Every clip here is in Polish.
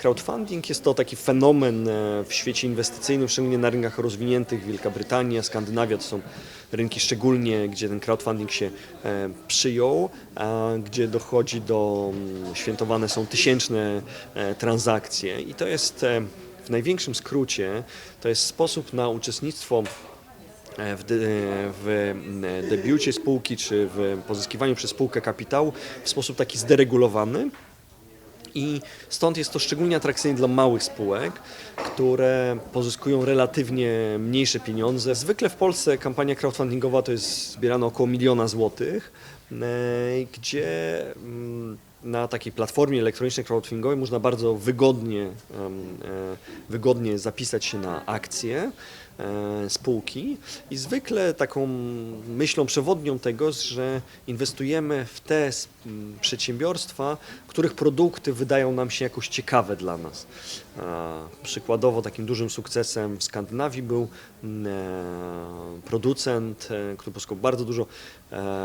Crowdfunding jest to taki fenomen e, w świecie inwestycyjnym, szczególnie na rynkach rozwiniętych. Wielka Brytania, Skandynawia to są rynki szczególnie, gdzie ten crowdfunding się e, przyjął, gdzie dochodzi do, mm, świętowane są tysięczne e, transakcje i to jest w największym skrócie, to jest sposób na uczestnictwo w, de, w m, debiucie spółki czy w pozyskiwaniu przez spółkę kapitału w sposób taki zderegulowany. I stąd jest to szczególnie atrakcyjne dla małych spółek, które pozyskują relatywnie mniejsze pieniądze. Zwykle w Polsce kampania crowdfundingowa to jest zbierane około miliona złotych, e, gdzie mm, na takiej platformie elektronicznej crowdfundingowej można bardzo wygodnie, e, wygodnie zapisać się na akcje e, spółki i zwykle taką myślą przewodnią tego, że inwestujemy w te przedsiębiorstwa, których produkty wydają nam się jakoś ciekawe dla nas. Przykładowo takim dużym sukcesem w Skandynawii był e, producent, który pozyskał bardzo dużo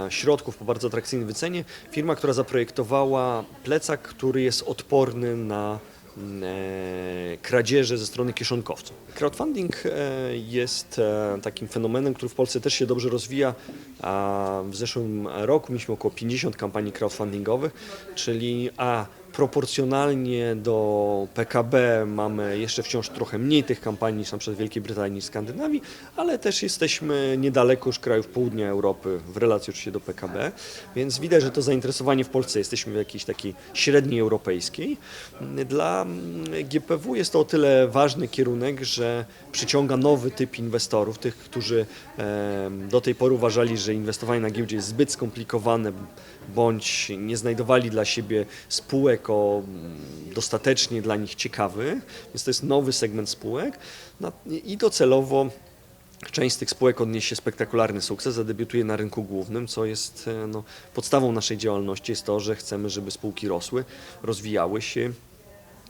środków po bardzo atrakcyjnej wycenie. Firma, która zaprojektowała plecak, który jest odporny na m, e, kradzieże ze strony kieszonkowców. Crowdfunding e, jest e, takim fenomenem, który w Polsce też się dobrze rozwija. A w zeszłym roku mieliśmy około 50 kampanii crowdfundingowych, czyli a proporcjonalnie do PKB mamy jeszcze wciąż trochę mniej tych kampanii niż na przykład w Wielkiej Brytanii i Skandynawii, ale też jesteśmy niedaleko już krajów południa Europy w relacji oczywiście do PKB, więc widać, że to zainteresowanie w Polsce jesteśmy w jakiejś takiej średniej europejskiej. Dla GPW jest to o tyle ważny kierunek, że przyciąga nowy typ inwestorów, tych, którzy do tej pory uważali, że inwestowanie na giełdzie jest zbyt skomplikowane, bądź nie znajdowali dla siebie spółek o mm, dostatecznie dla nich ciekawych, więc to jest nowy segment spółek. I docelowo Część z tych spółek odniesie spektakularny sukces, zadebiutuje na rynku głównym, co jest e, no, podstawą naszej działalności, jest to, że chcemy, żeby spółki rosły, rozwijały się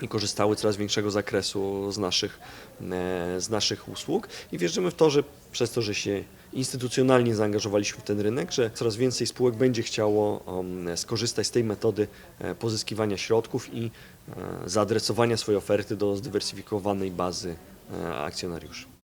i korzystały coraz większego zakresu z naszych, e, z naszych usług i wierzymy w to, że przez to, że się instytucjonalnie zaangażowaliśmy w ten rynek, że coraz więcej spółek będzie chciało um, skorzystać z tej metody e, pozyskiwania środków i e, zaadresowania swojej oferty do zdywersyfikowanej bazy akcjonariuszy.